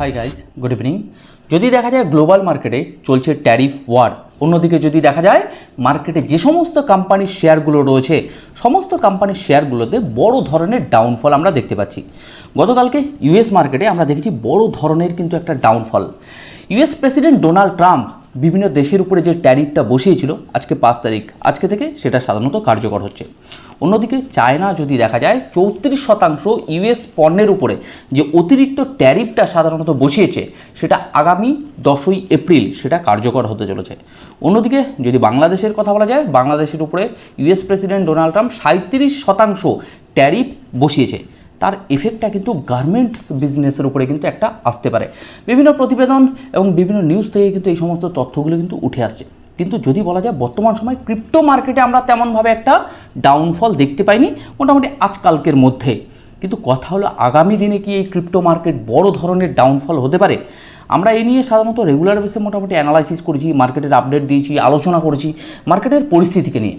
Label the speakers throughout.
Speaker 1: Hi guys good evening যদি দেখা যায় গ্লোবাল মার্কেটে চলছে ট্যারিফ ওয়ার অন্যদিকে যদি দেখা যায় মার্কেটে যে সমস্ত কোম্পানির শেয়ারগুলো রয়েছে, সমস্ত কোম্পানির শেয়ারগুলোতে বড় ধরনের ডাউনফল আমরা দেখতে পাচ্ছি। গতকালকে ইউএস মার্কেটে আমরা দেখেছি বড় ধরনের কিন্তু একটা downfall US president Donald Trump বিভিন্ন দেশের উপরে যে ট্যারিফটা বসিয়েছিল, আজকে পাঁচ তারিখ, আজকে থেকে সেটা সাধারণত কার্যকর হচ্ছে। অন্যদিকে চায়না যদি দেখা যায়, চৌত্রিশ শতাংশ ইউএস পণ্যের উপরে যে অতিরিক্ত ট্যারিফটা সাধারণত বসিয়েছে, সেটা আগামী দশই এপ্রিল সেটা কার্যকর হতে চলেছে। অন্যদিকে যদি বাংলাদেশের কথা বলা যায়, বাংলাদেশের উপরে ইউএস প্রেসিডেন্ট ডোনাল্ড ট্রাম্প সাঁত্রিশ শতাংশ ট্যারিফ বসিয়েছে। তার এফেক্টটা কিন্তু গার্মেন্টস বিজনেসের উপরে কিন্তু একটা আসতে পারে। বিভিন্ন প্রতিবেদন এবং বিভিন্ন নিউজ থেকে কিন্তু এই সমস্ত তথ্যগুলো কিন্তু উঠে আসছে। কিন্তু যদি বলা যায় বর্তমান সময় ক্রিপ্টো মার্কেটে আমরা তেমনভাবে একটা ডাউনফল দেখতে পাইনি, মোটামুটি আজকালকের মধ্যে। কিন্তু কথা হলো আগামী দিনে কি এই ক্রিপ্টো মার্কেট বড় ধরনের ডাউনফল হতে পারে? আমরা এই নিয়ে সাধারণত রেগুলার বেসে মোটামুটি অ্যানালাইসিস করেছি মার্কেটের আপডেট দিয়েছি, আলোচনা করেছি মার্কেটের পরিস্থিতিকে নিয়ে।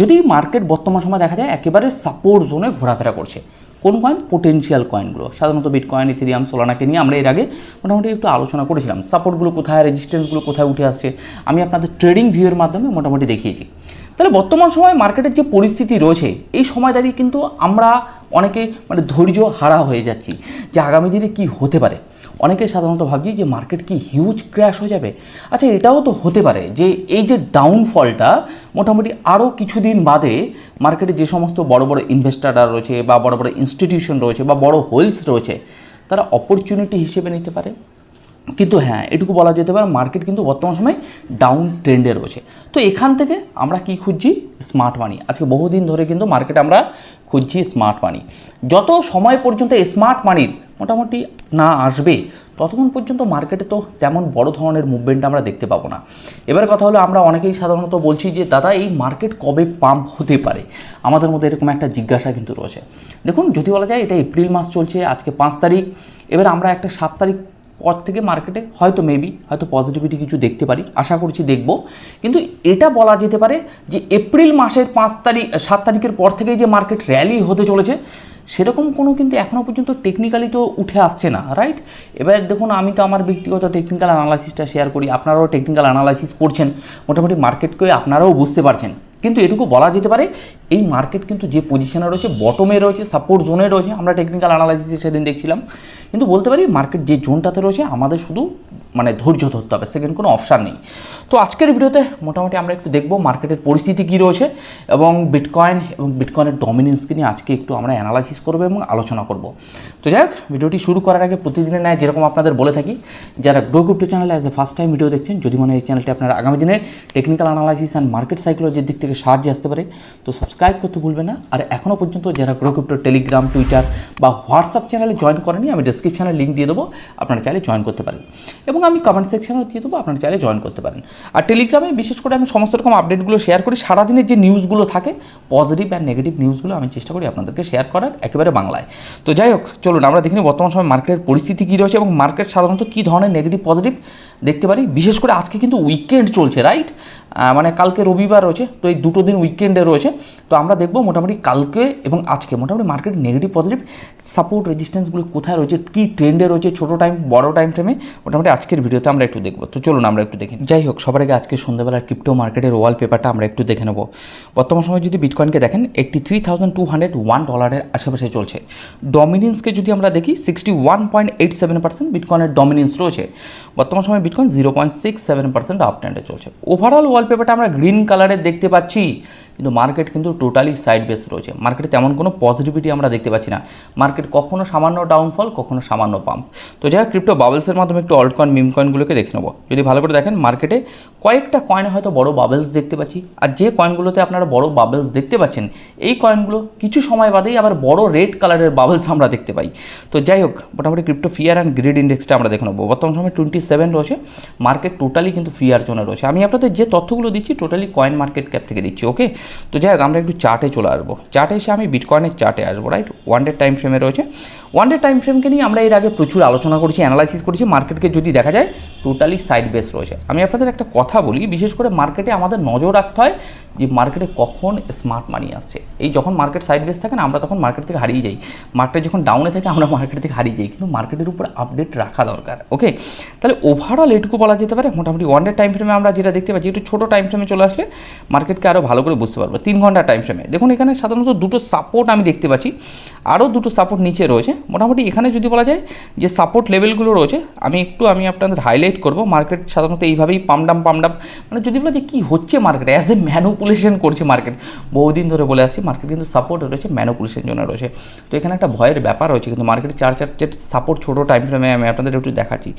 Speaker 1: যদি মার্কেট বর্তমান সময় দেখা যায় একেবারে সাপোর্ট জোনে ঘোরাফেরা করছে, কোন কয়েন পোটেনশিয়াল কয়েনগুলো সাধারণত বিট বিটকয়েন ইথেরিয়াম সোলানাকে নিয়ে আমরা এর আগে মোটামুটি একটু আলোচনা করেছিলাম। সাপোর্টগুলো কোথায় রেজিস্ট্যান্সগুলো কোথায় উঠে আসছে, আমি আপনাদের ট্রেডিং ভিউয়ের মাধ্যমে মোটামুটি দেখিয়েছি। তাহলে বর্তমান সময় মার্কেটের যে পরিস্থিতি রয়েছে, এই সময় দাঁড়িয়ে কিন্তু আমরা অনেকে মানে ধৈর্য হারা হয়ে যাচ্ছি যে আগামী দিনে কি হতে পারে। অনেকে সাধারণত ভাবছি যে মার্কেট কি হিউজ ক্র্যাশ হয়ে যাবে। আচ্ছা এটাও তো হতে পারে যে এই যে ডাউনফলটা মোটামুটি আরও কিছুদিন বাদে মার্কেটে যে সমস্ত বড় বড় ইনভেস্টাররা রয়েছে বা বড় বড় ইনস্টিটিউশন রয়েছে বা বড় হোলস রয়েছে, তারা অপরচুনিটি হিসেবে নিতে পারে। কিন্তু হ্যাঁ এটুকু বলা যেতে পারে মার্কেট কিন্তু বর্তমান সময় ডাউন ট্রেন্ডে রয়েছে। তো এখান থেকে আমরা কি খুঁজছি? স্মার্ট মানি আজকে বহুদিন ধরে কিন্তু মার্কেটে আমরা খুঁজছি স্মার্ট মানি যত সময় পর্যন্ত স্মার্ট মানির মোটামুটি না আসবে, ততক্ষণ পর্যন্ত মার্কেটে তো তেমন বড় ধরনের মুভমেন্ট আমরা দেখতে পাবো না। এবার কথা হলো, আমরা অনেকেই সাধারণত বলছি যে, দাদা, এই মার্কেট কবে পাম্প হতে পারে? আমাদের মধ্যে এরকম একটা জিজ্ঞাসা কিন্তু রয়েছে। দেখুন, যদি বলা যায় এটা এপ্রিল মাস চলছে, আজকে পাঁচ তারিখ। এবার আমরা একটা সাত তারিখ পর থেকে মার্কেটে হয়তো মেবি হয়তো পজিটিভিটি কিছু দেখতে পারি, আশা করছি দেখব। কিন্তু এটা বলা যেতে পারে যে এপ্রিল মাসের পাঁচ তারিখ সাত তারিখের পর থেকেই যে মার্কেট র্যালি হতে চলেছে, সেরকম কোনো কিন্তু এখনও পর্যন্ত টেকনিক্যালি তো উঠে আসছে না রাইট এবার দেখুন, আমি তো আমার ব্যক্তিগত টেকনিক্যাল অ্যানালাইসিসটা শেয়ার করি, আপনারাও টেকনিক্যাল অ্যানালাইসিস করছেন, মোটামুটি মার্কেটকে আপনারাও বুঝতে পারছেন। কিন্তু এটুকু বলা যেতে পারে, এই মার্কেট কিন্তু যে পজিশনে রয়েছে বটমে রয়েছে সাপোর্ট জোনে রয়েছে, আমরা টেকনিক্যাল অ্যানালাইসিসে সেদিন দেখছিলাম। কিন্তু বলতে পারি মার্কেট যে জোনটাতে রয়েছে, আমাদের শুধু মানে ধৈর্য ধরতে হবে সেকেন্ড কোনো অপশান নেই। তো আজকের ভিডিওতে মোটামুটি আমরা একটু দেখব মার্কেটের পরিস্থিতি কী রয়েছে এবং বিটকয়েন এবং বিটকয়েনের ডমিনেন্সকে নিয়ে আজকে একটু আমরা অ্যানালাইসিস করব এবং আলোচনা করব। তো যাই হোক, ভিডিওটি শুরু করার আগে প্রতিদিনের ন্যায় যেরকম আপনাদের বলে থাকি, যারা গ্রো গ্রুপটি চ্যানেলে as a first time video দেখছেন, যদি মনে এই চ্যানেলটি আপনার আগামী দিনের টেকনিক্যাল অ্যানালাইসিস অ্যান্ড মার্কেট সাইকোলজির দিক থেকে সাহায্যে আসতে পারে, তো সাবস্ক্রাইব করতে ভুলবেন না। আর এখনও পর্যন্ত যারা গ্রো গ্রুপটা টেলিগ্রাম টুইটার বা হোয়াটসঅ্যাপ চ্যানেলে জয়েন করেনি আমি ডিসক্রিপশানে লিঙ্ক দিয়ে দেবো, আপনারা চাইলে জয়েন করতে পারেন। এবং আমি কমেন্ট সেকশানে দিয়ে দেবো, আপনারা চাইলে জয়েন করতে পারেন। আর টেলিগ্রামে বিশেষ করে আমি সমস্ত রকম আপডেটগুলো শেয়ার করি, সারাদিনের যে নিউজগুলো থাকে পজিটিভ অ্যান্ড নেগেটিভ নিউজগুলো আমি চেষ্টা করি আপনাদেরকে শেয়ার করার, একেবারে বাংলায়। তো যাই হোক, চলুন আমরা দেখিনি বর্তমান সময় মার্কেটের পরিস্থিতি কী রয়েছে এবং মার্কেট সাধারণত কী ধরনের নেগেটিভ পজিটিভ দেখতে পারি। বিশেষ করে আজকে কিন্তু উইকেন্ড চলছে রাইট মানে কালকে রবিবার রয়েছে, তো এই দুটো দিন উইকেন্ডে রয়েছে। তো আমরা দেখব মোটামুটি কালকে এবং আজকে, মোটামুটি মার্কেট নেগেটিভ পজিটিভ সাপোর্ট রেজিস্ট্যান্সগুলো কোথায় রয়েছে, কী ট্রেন্ডে রয়েছে, ছোটো টাইম বড় টাইম ফ্রেমে মোটামুটি আজকের ভিডিওতে আমরা একটু দেখব। তো চলুন আমরা একটু দেখি যাই হোক, সবার আগে আজকে সন্ধ্যাবেলার ক্রিপ্টো মার্কেটের ওয়াল পেপারটা আমরা একটু দেখে নেব। বর্তমান সময় যদি বিটকয়েনকে দেখেন eighty three thousand two hundred one ডলারের আশেপাশে চলছে। ডমিনেন্সকে যদি আমরা দেখি sixty one point eight seven percent বিটকয়েনের dominance রয়েছে। বর্তমান সময় bitcoin zero point six seven percent up ট্রেন্ডে চলছে। ওভারঅল ওয়ালপেপারটা আমরা গ্রিন কালারের দেখতে পাচ্ছি, কিন্তু মার্কেট কিন্তু টোটালি সাইড বেস রয়েছে। মার্কেটে তেমন কোনো পজিটিভিটি আমরা দেখতে পাচ্ছি না। মার্কেট কখনো সামান্য ডাউনফল কখনো সামান্য পাম্প তো যাই হোক ক্রিপ্টো বাবলসের মাধ্যমে একটু অল্ট কয়েন মিম কয়েনগুলোকে দেখে নেব। যদি ভালো করে দেখেন মার্কেটে কয়েকটা কয়েনে হয়তো বড় বাবলস দেখতে পাচ্ছি। আর যে কয়েনগুলোতে আপনারা বড় বাবলস দেখতে পাচ্ছেন, এই কয়েনগুলো কিছু সময় বাদেই আবার বড় রেড কালারের বাবলস আমরা দেখতে পাই। তো যাই হোক, মোটামুটি ক্রিপ্টো ফিয়ার অ্যান্ড গ্রিড ইন্ডেক্সটা আমরা দেখে নেব। বর্তমান সময় টোয়েন্টি সেভেন রয়েছে। মার্কেট টোটালি কিন্তু ফিয়ার জোনে রয়েছে। আমি আপনাদের যে তথ্যগুলো দিচ্ছি টোটালি কয়েন মার্কেট ক্যাপ থেকে দিচ্ছি ওকে তো যাই হোক, আমরা একটু চার্টে চলে আসব। চার্টে এসে আমি বিটকয়েনের চার্টে আসব রাইট ওয়ান ডে টাইম ফ্রেমে রয়েছে। ওয়ান ডে টাইম ফ্রেমকে নিয়ে আমরা এর আগে প্রচুর আলোচনা করেছি অ্যানালাইসিস করেছি মার্কেটকে যদি দেখা যায় টোটালি সাইড বেস রয়েছে। আমি আপনাদের একটা কথা বলি, বিশেষ করে মার্কেটে আমাদের নজর রাখতে হয় যে মার্কেটে কখন স্মার্ট মানি আসছে। এই যখন মার্কেট সাইড বেস থাকে না, আমরা তখন মার্কেট থেকে হারিয়ে যাই। মার্কেট যখন ডাউনে থাকে, আমরা মার্কেট থেকে হারিয়ে যাই, কিন্তু মার্কেটের উপর আপডেট রাখা দরকার ওকে তাহলে ওভারঅল এটুকু বলা যেতে পারে, মোটামুটি ওয়ান ডে টাইম ফ্রেমে আমরা যেটা দেখতে পাচ্ছি, একটু ছোটো টাইম ফ্রেমে চলে আসলে মার্কেটকে আরও ভালো করে বুঝতে পারব। তিন ঘণ্টা টাইম ফ্রেমে দেখুন, এখানে সাধারণত দুটো সাপোর্ট আমি দেখতে পাচ্ছি। আরও দুটো সাপোর্ট নিচে রয়েছে। মোটামুটি এখানে যদি বলা যায় যে সাপোর্ট লেভেলগুলো রয়েছে, আমি একটু, আমি আপনাদের হাইলাইট করব। মার্কেট সাধারণত এইভাবেই পামডাম পামডাম মানে যদি বলা যে কী হচ্ছে মার্কেটে অ্যাজ এ ম্যানুপুলেশন করছে মার্কেট বহুদিন ধরে বলে আসছি মার্কেট কিন্তু সাপোর্ট রয়েছে ম্যানুপুলেশন জন্য রয়েছে। তো এখানে একটা ভয়ের ব্যাপার রয়েছে, কিন্তু মার্কেটে চার চারটে সাপোর্ট ছোটো টাইম ফ্রেমে আমি আপনাদের একটু দেখাচ্ছি।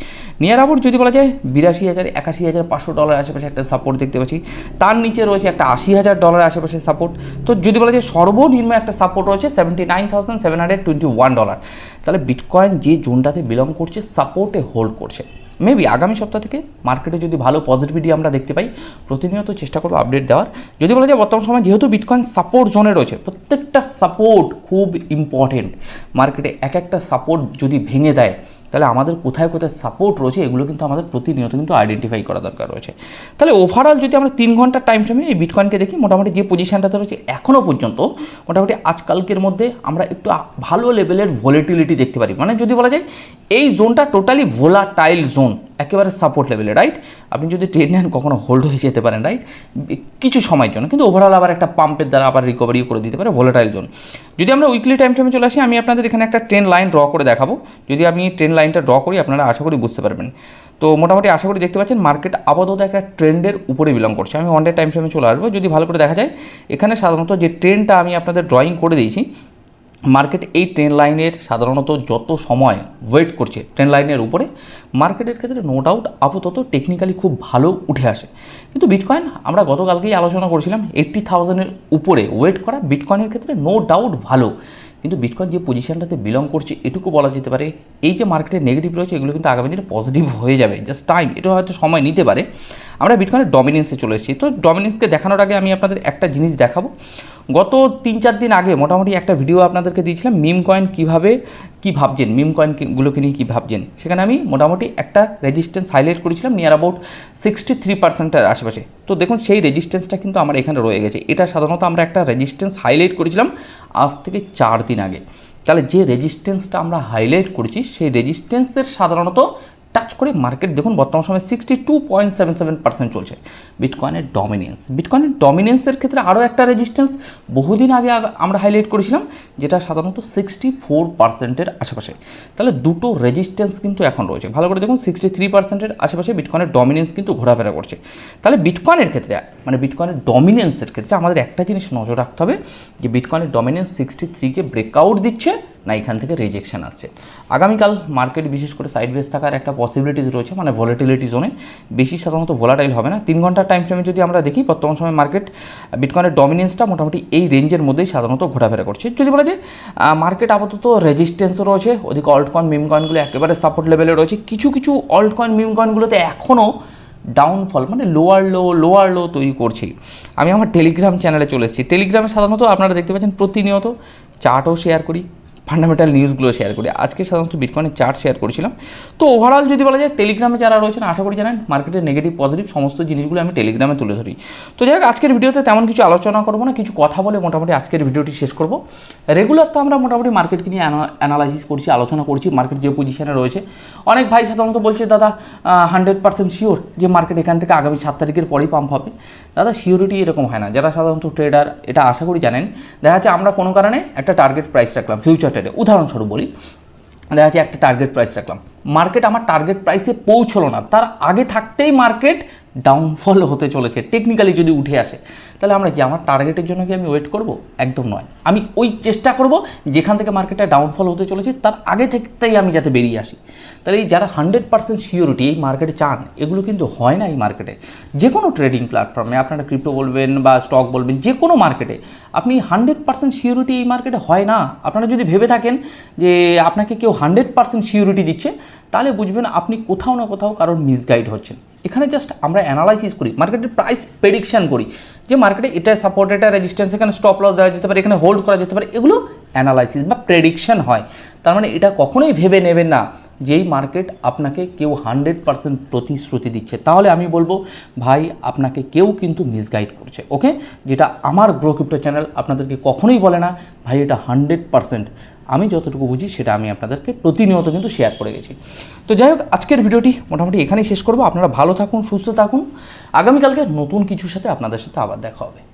Speaker 1: নিয়ার আবার যদি বলা যায়, বিরাশি হাজার, একাশি হাজার পাঁচশো ডলার আশেপাশে একটা সাপোর্ট পাচ্ছি। তার নিচে রয়েছে একটা আশি হাজার ডলার আশেপাশে সাপোর্ট তো যদি বলা যায় সর্বনিম্ন একটা সাপোর্ট রয়েছে seventy nine thousand seven twenty one dollar তাহলে বিটকয়েন যে জোনটাতে বিলং করছে সাপোর্টে হোল্ড করছে। মেবি আগামী সপ্তাহ থেকে মার্কেটে যদি ভালো পজিটিভিটি আমরা দেখতে পাই, প্রতিনিয়ত চেষ্টা করব আপডেট দেওয়ার। যদি বলা যায় বর্তমান সময় যেহেতু বিটকয়েন সাপোর্ট জোনে রয়েছে, প্রত্যেকটা সাপোর্ট খুব ইম্পর্টেন্ট মার্কেটে এক একটা সাপোর্ট যদি ভেঙে দেয় তাহলে আমাদের কোথায় কোথায় সাপোর্ট রয়েছে এগুলো কিন্তু আমাদের প্রতিনিয়ত কিন্তু আইডেন্টিফাই করা দরকার রয়েছে। তাহলে ওভারঅল যদি আমরা তিন ঘণ্টার টাইম ফ্রেমে এই বিটকয়েনকে দেখি, মোটামুটি যে পজিশনটাতে রয়েছে এখনও পর্যন্ত, মোটামুটি আজকালকের মধ্যে আমরা একটু ভালো লেভেলের ভলেটিলিটি দেখতে পারি। মানে যদি বলা যায়, এই জোনটা টোটালি ভোলাটাইল জোন একেবারে সাপোর্ট লেভেলে রাইট আপনি যদি ট্রেড নেন, কখনো হোল্ড হয়ে যেতে পারেন রাইট কিছু সময়ের জন্য, কিন্তু ওভারঅল আবার একটা পাম্পের দ্বারা আবার রিকভারিও করে দিতে পারে ভোলাটাইল জোন যদি আমরা উইকলি টাইম ফ্রেমে চলে আসি, আমি আপনাদের এখানে একটা ট্রেন লাইন ড্র করে দেখাবো। যদি আমি ট্রেন লাইনটা ড্র করি, আপনারা আশা করি বুঝতে পারবেন। তো মোটামুটি আশা করি দেখতে পাচ্ছেন মার্কেট আপাতত একটা ট্রেন্ডের উপরে বিলং করছে। আমি ওয়ান ডে টাইম ফ্রেমে চলে আসব, যদি ভালো করে দেখা যায়, এখানে সাধারণত যে ট্রেনটা আমি আপনাদের ড্রয়িং করে দিয়েছি মার্কেট এই ট্রেন লাইনের সাধারণত যত সময় ওয়েট করছে ট্রেন লাইনের উপরে, মার্কেটের ক্ষেত্রে নো ডাউট আপাতত টেকনিক্যালি খুব ভালো উঠে আসে। কিন্তু বিটকয়েন আমরা গতকালকেই আলোচনা করেছিলাম এইট্টি থাউজেন্ডের উপরে ওয়েট করা বিটকয়েনের ক্ষেত্রে নো ডাউট ভালো। কিন্তু বিটকয়েন যে পজিশনটাতে বিলং করছে, এটুকু বলা যেতে পারে, এই যে মার্কেটে নেগেটিভ রয়েছে, এগুলো কিন্তু আগামী দিনে পজিটিভ হয়ে যাবে। জাস্ট টাইম এটা হয়তো সময় নিতে পারে। আমরা বিটকয়েনের ডমিনেন্সে চলে এসেছি। তো ডমিনেন্সকে দেখানোর আগে আমি আপনাদের একটা জিনিস দেখাবো। গত তিন চার দিন আগে মোটামুটি একটা ভিডিও আপনাদেরকে দিয়েছিলাম মিম কয়েন কীভাবে কী ভাবছেন মিম কয়েনগুলোকে নিয়ে কী ভাবছেন? সেখানে আমি মোটামুটি একটা রেজিস্ট্যান্স হাইলাইট করেছিলাম নিয়ার অ্যাবাউট সিক্সটি থ্রি পার্সেন্টের আশেপাশে। তো দেখুন, সেই রেজিস্ট্যান্সটা কিন্তু আমার এখানে রয়ে গেছে। এটা সাধারণত আমরা একটা রেজিস্ট্যান্স হাইলাইট করেছিলাম আজ থেকে চার দিন আগে। তাহলে যে রেজিস্ট্যান্সটা আমরা হাইলাইট করেছি, সেই রেজিস্ট্যান্সের সাধারণত টাচ করে মার্কেট দেখুন, বর্তমান সময় sixty two point seven seven percent চলছে বিটকয়েনের ডমিনেন্স বিটকয়েনের ডমিনেন্সের ক্ষেত্রে আরও একটা রেজিস্ট্যান্স বহুদিন আগে আমরা হাইলাইট করেছিলাম, যেটা সাধারণত সিক্সটি ফোর পার্সেন্টের আশেপাশে। তাহলে দুটো রেজিস্ট্যান্স কিন্তু এখন রয়েছে। ভালো করে দেখুন সিক্সটি থ্রি পার্সেন্টের আশেপাশে বিটকয়েনের ডমিনেন্স কিন্তু ঘোরাফেরা করছে। তাহলে বিটকয়েনের ক্ষেত্রে মানে বিটকয়েনের ডমিনেন্সের ক্ষেত্রে আমাদের একটা জিনিস নজর রাখতে হবে, যে বিটকয়েনের ডমিনেন্স সিক্সটি থ্রিকে ব্রেকআউট দিচ্ছে, না এখান থেকে রিজেকশন আসছে। আগামীকাল মার্কেট বিশেষ করে সাইড বেস থাকার একটা পসিবিলিটিস রয়েছে মানে ভলিটিলিটি জোনে বেশি সাধারণত ভোলাটাইল হবে না। তিন ঘণ্টার টাইম ফ্রেমে যদি আমরা দেখি, বর্তমান সময় মার্কেট বিটকয়েনের ডমিনেন্সটা মোটামুটি এই রেঞ্জের মধ্যেই সাধারণত ঘোরাফেরা করছে। যদি বলা যায় মার্কেট আপাতত রেজিস্ট্যান্সও রয়েছে, ওদিকে অল্ট কয়েন মিম কয়েনগুলো একেবারে সাপোর্ট লেভেলে রয়েছে। কিছু কিছু অল্ট কয়েন মিম কয়েনগুলোতে এখনও ডাউনফল মানে লোয়ার লো লোয়ার লো তৈরি করছি আমি আমার টেলিগ্রাম চ্যানেলে চলে এসেছি। টেলিগ্রামে সাধারণত আপনারা দেখতে পাচ্ছেন, প্রতিনিয়ত চার্টও শেয়ার করি। ফান্ডামেন্টাল নিউজগুলো শেয়ার করি। আজকে সাধারণত বিটকয়েনের চার্ট শেয়ার করেছিলাম। তো ওভারঅল যদি বলা যায় টেলিগ্রামে যারা রয়েছেন, আশা করি জানেন মার্কেটের নেগেটিভ পজিটিভ সমস্ত জিনিসগুলো আমি টেলিগ্রামে তুলে ধরি। তো যাই হোক, আজকের ভিডিওতে তেমন কিছু আলোচনা করব না, কিছু কথা বলে মোটামুটি আজকের ভিডিওটি শেষ করব। রেগুলার তো আমরা মোটামুটি মার্কেটকে নিয়ে অ্যানালাইসিস করছি, আলোচনা করছি মার্কেট যে পজিশনে রয়েছে। অনেক ভাই সাধারণত বলছে, দাদা হান্ড্রেড পার্সেন্ট শিওর যে মার্কেট এখান থেকে আগামী সাত তারিখের পরেই পাম্প হবে। দাদা শিওরিটি এরকম হয় না। যারা সাধারণত ট্রেডার এটা আশা করি জানেন। দেখা যাচ্ছে আমরা কোনো কারণে একটা টার্গেট প্রাইস রাখলাম ফিউচার ট্রেডে উদাহরণস্বরূপ বলি, দেখা যাচ্ছে একটা টার্গেট প্রাইস রাখলাম। মার্কেট আমার টার্গেট প্রাইসে পৌঁছলো না। তার আগে থাকতেই মার্কেট ডাউনফল হতে চলেছে টেকনিক্যালি যদি উঠে আসে, তাহলে আমরা কি আমার টার্গেটের জন্য কি আমি ওয়েট করব? একদম নয়। আমি ওই চেষ্টা করব, যেখান থেকে মার্কেটটা ডাউনফল হতে চলেছে, তার আগে থেকেই আমি যাতে বেরিয়ে আসি। তাহলে এই যারা হান্ড্রেড পার্সেন্ট সিওরিটি এই মার্কেটে চান, এগুলো কিন্তু হয় না এই মার্কেটে যে কোনো ট্রেডিং প্ল্যাটফর্মে আপনারা ক্রিপ্টো বলবেন বা স্টক বলবেন যে কোনো মার্কেটে আপনি হান্ড্রেড পার্সেন্ট সিওরিটি এই মার্কেটে হয় না। আপনারা যদি ভেবে থাকেন যে আপনাকে কেউ হান্ড্রেড পার্সেন্ট সিওরিটি দিচ্ছে, তাহলে বুঝবেন আপনি কোথাও না কোথাও কারোর মিসগাইড হচ্ছেন। এখানে জাস্ট আমরা অ্যানালাইসিস করি মার্কেটের প্রাইস প্রেডিকশান করি। যে মার্কেটে এটা সাপোর্ট এটা রেজিস্ট্যান্স এখানে স্টপ লস দেওয়া যেতে পারে, এখানে হোল্ড করা যেতে পারে, এগুলো অ্যানালাইসিস বা প্রেডিকশান হয়। তার মানে এটা কখনোই ভেবে নেবেন না। যেই মার্কেট আপনাকে কেউ হান্ড্রেড পার্সেন্ট প্রতিশ্রুতি দিচ্ছে, তাহলে আমি বলব, ভাই, আপনাকে কেউ কিন্তু মিসগাইড করছে, ওকে? যেটা আমার গ্রো ক্রিপ্টো চ্যানেল আপনাদেরকে কখনোই বলে না, ভাই, এটা হান্ড্রেড পার্সেন্ট। আমি যতটুকু বুঝি, সেটা আমি আপনাদেরকে প্রতিনিয়ত কিন্তু শেয়ার করে গেছি। তো যাই হোক, আজকের ভিডিওটি মোটামুটি এখানেই শেষ করব। আপনারা ভালো থাকুন, সুস্থ থাকুন। আগামীকালকে নতুন কিছুর সাথে আপনাদের সাথে আবার দেখা হবে।